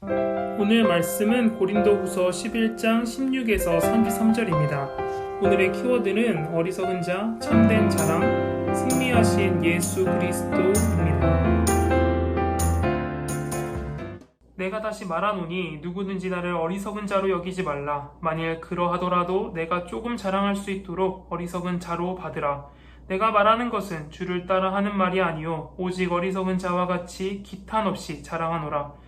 오늘 말씀은 고린도후서 11장 16에서 33절입니다. 오늘의 키워드는 어리석은 자, 참된 자랑, 승리하신 예수 그리스도입니다. 내가 다시 말하노니 누구든지 나를 어리석은 자로 여기지 말라. 만일 그러하더라도 내가 조금 자랑할 수 있도록 어리석은 자로 받으라. 내가 말하는 것은 주를 따라 하는 말이 아니요 오직 어리석은 자와 같이 기탄 없이 자랑하노라.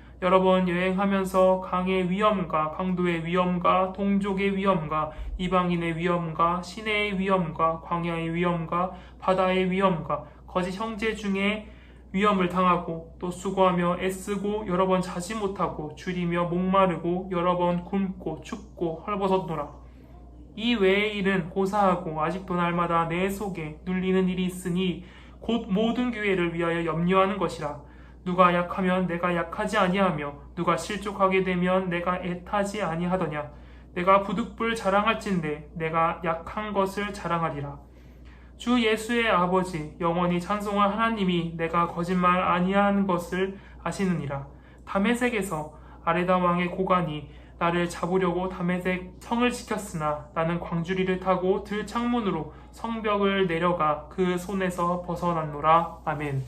여러 번 여행하면서 강의 위험과 강도의 위험과 동족의 위험과 이방인의 위험과 시내의 위험과 광야의 위험과 바다의 위험과 거짓 형제 중에 위험을 당하고 또 수고하며 애쓰고 여러 번 자지 못하고 줄이며 목마르고 여러 번 굶고 춥고 헐벗었노라. 이 외의 일은 고사하고 아직도 날마다 내 속에 눌리는 일이 있으니 곧 모든 교회를 위하여 염려하는 것이라. 누가 약하면 내가 약하지 아니하며 누가 실족하게 되면 내가 애타지 아니하더냐. 내가 부득불 자랑할진대 내가 약한 것을 자랑하리라. 주 예수의 아버지 영원히 찬송할 하나님이 내가 거짓말 아니한 것을 아시느니라. 다메섹에서 아레다 왕의 고관이 나를 잡으려고 다메섹 성을 지켰으나 나는 광주리를 타고 들 창문으로 성벽을 내려가 그 손에서 벗어났노라. 아멘.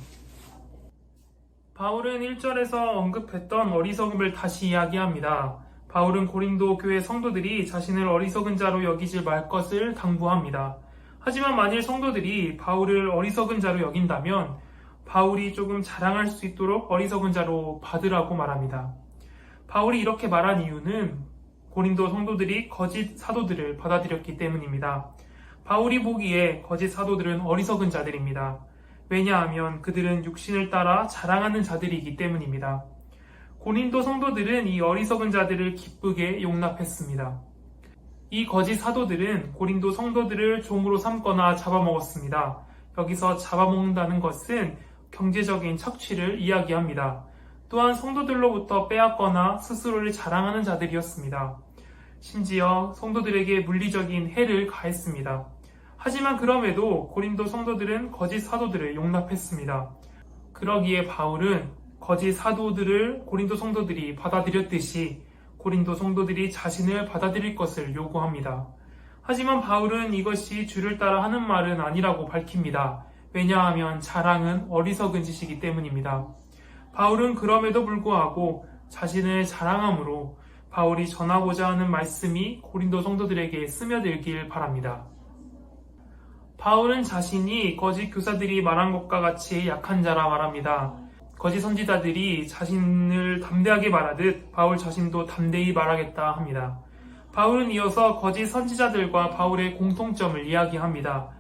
바울은 1절에서 언급했던 어리석음을 다시 이야기합니다. 바울은 고린도 교회 성도들이 자신을 어리석은 자로 여기지 말 것을 당부합니다. 하지만 만일 성도들이 바울을 어리석은 자로 여긴다면 바울이 조금 자랑할 수 있도록 어리석은 자로 받으라고 말합니다. 바울이 이렇게 말한 이유는 고린도 성도들이 거짓 사도들을 받아들였기 때문입니다. 바울이 보기에 거짓 사도들은 어리석은 자들입니다. 왜냐하면 그들은 육신을 따라 자랑하는 자들이기 때문입니다. 고린도 성도들은 이 어리석은 자들을 기쁘게 용납했습니다. 이 거짓 사도들은 고린도 성도들을 종으로 삼거나 잡아먹었습니다. 여기서 잡아먹는다는 것은 경제적인 착취를 이야기합니다. 또한 성도들로부터 빼앗거나 스스로를 자랑하는 자들이었습니다. 심지어 성도들에게 물리적인 해를 가했습니다. 하지만 그럼에도 고린도 성도들은 거짓 사도들을 용납했습니다. 그러기에 바울은 거짓 사도들을 고린도 성도들이 받아들였듯이 고린도 성도들이 자신을 받아들일 것을 요구합니다. 하지만 바울은 이것이 주를 따라 하는 말은 아니라고 밝힙니다. 왜냐하면 자랑은 어리석은 짓이기 때문입니다. 바울은 그럼에도 불구하고 자신을 자랑함으로 바울이 전하고자 하는 말씀이 고린도 성도들에게 스며들길 바랍니다. 바울은 자신이 거짓 교사들이 말한 것과 같이 약한 자라 말합니다. 거짓 선지자들이 자신을 담대하게 말하듯 바울 자신도 담대히 말하겠다 합니다. 바울은 이어서 거짓 선지자들과 바울의 공통점을 이야기합니다.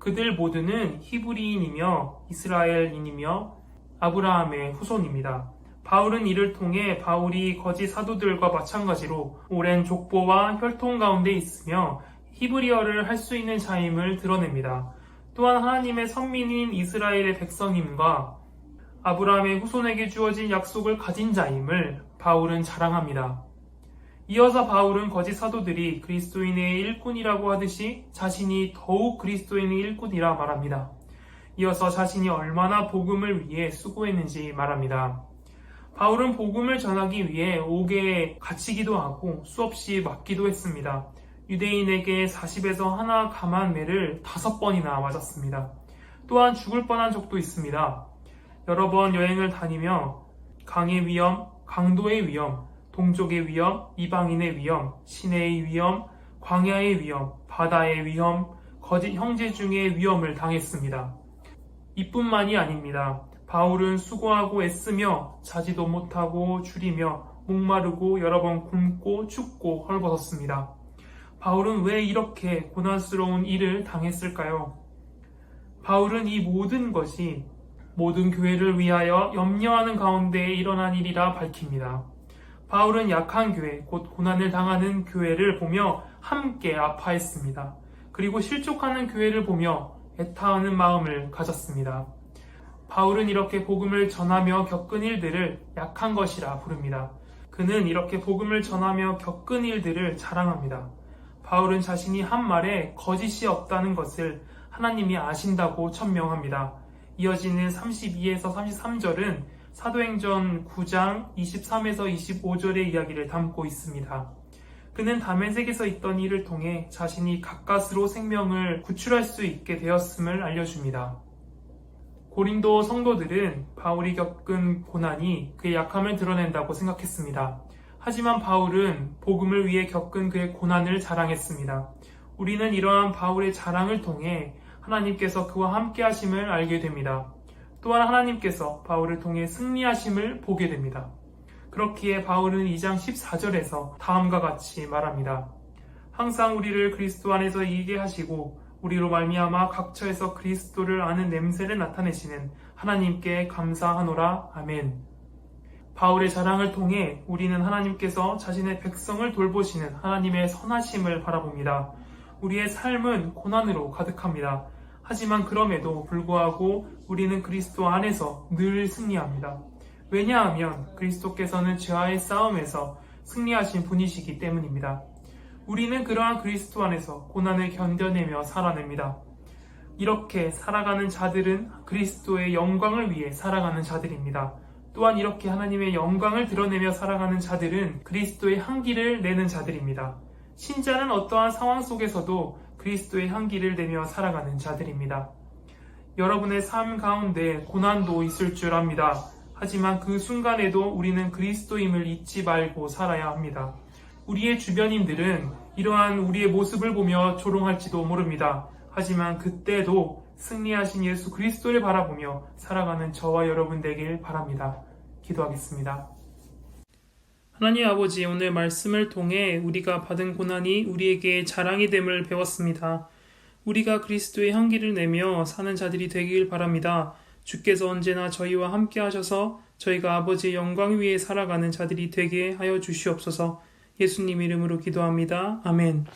그들 모두는 히브리인이며 이스라엘인이며 아브라함의 후손입니다. 바울은 이를 통해 바울이 거짓 사도들과 마찬가지로 오랜 족보와 혈통 가운데 있으며 히브리어를 할 수 있는 자임을 드러냅니다. 또한 하나님의 선민인 이스라엘의 백성임과 아브라함의 후손에게 주어진 약속을 가진 자임을 바울은 자랑합니다. 이어서 바울은 거짓 사도들이 그리스도인의 일꾼이라고 하듯이 자신이 더욱 그리스도인의 일꾼이라 말합니다. 이어서 자신이 얼마나 복음을 위해 수고했는지 말합니다. 바울은 복음을 전하기 위해 옥에 갇히기도 하고 수없이 맞기도 했습니다. 유대인에게 40에서 하나 감한 매를 다섯 번이나 맞았습니다. 또한 죽을 뻔한 적도 있습니다. 여러 번 여행을 다니며 강의 위험, 강도의 위험, 동족의 위험, 이방인의 위험, 시내의 위험, 광야의 위험, 바다의 위험, 거짓 형제 중의 위험을 당했습니다. 이뿐만이 아닙니다. 바울은 수고하고 애쓰며 자지도 못하고 줄이며 목마르고 여러 번 굶고 춥고 헐벗었습니다. 바울은 왜 이렇게 고난스러운 일을 당했을까요? 바울은 이 모든 것이 모든 교회를 위하여 염려하는 가운데 일어난 일이라 밝힙니다. 바울은 약한 교회, 곧 고난을 당하는 교회를 보며 함께 아파했습니다. 그리고 실족하는 교회를 보며 애타하는 마음을 가졌습니다. 바울은 이렇게 복음을 전하며 겪은 일들을 약한 것이라 부릅니다. 그는 이렇게 복음을 전하며 겪은 일들을 자랑합니다. 바울은 자신이 한 말에 거짓이 없다는 것을 하나님이 아신다고 천명합니다. 이어지는 32에서 33절은 사도행전 9장 23에서 25절의 이야기를 담고 있습니다. 그는 다메섹에서 있던 일을 통해 자신이 가까스로 생명을 구출할 수 있게 되었음을 알려줍니다. 고린도 성도들은 바울이 겪은 고난이 그의 약함을 드러낸다고 생각했습니다. 하지만 바울은 복음을 위해 겪은 그의 고난을 자랑했습니다. 우리는 이러한 바울의 자랑을 통해 하나님께서 그와 함께 하심을 알게 됩니다. 또한 하나님께서 바울을 통해 승리하심을 보게 됩니다. 그렇기에 바울은 2장 14절에서 다음과 같이 말합니다. 항상 우리를 그리스도 안에서 이기게 하시고 우리로 말미암아 각처에서 그리스도를 아는 냄새를 나타내시는 하나님께 감사하노라. 아멘. 바울의 자랑을 통해 우리는 하나님께서 자신의 백성을 돌보시는 하나님의 선하심을 바라봅니다. 우리의 삶은 고난으로 가득합니다. 하지만 그럼에도 불구하고 우리는 그리스도 안에서 늘 승리합니다. 왜냐하면 그리스도께서는 죄와의 싸움에서 승리하신 분이시기 때문입니다. 우리는 그러한 그리스도 안에서 고난을 견뎌내며 살아냅니다. 이렇게 살아가는 자들은 그리스도의 영광을 위해 살아가는 자들입니다. 또한 이렇게 하나님의 영광을 드러내며 살아가는 자들은 그리스도의 향기를 내는 자들입니다. 신자는 어떠한 상황 속에서도 그리스도의 향기를 내며 살아가는 자들입니다. 여러분의 삶 가운데 고난도 있을 줄 압니다. 하지만 그 순간에도 우리는 그리스도임을 잊지 말고 살아야 합니다. 우리의 주변인들은 이러한 우리의 모습을 보며 조롱할지도 모릅니다. 하지만 그때도 승리하신 예수 그리스도를 바라보며 살아가는 저와 여러분 되길 바랍니다. 기도하겠습니다. 하나님 아버지, 오늘 말씀을 통해 우리가 받은 고난이 우리에게 자랑이 됨을 배웠습니다. 우리가 그리스도의 향기를 내며 사는 자들이 되길 바랍니다. 주께서 언제나 저희와 함께 하셔서 저희가 아버지의 영광 위에 살아가는 자들이 되게 하여 주시옵소서 예수님 이름으로 기도합니다. 아멘.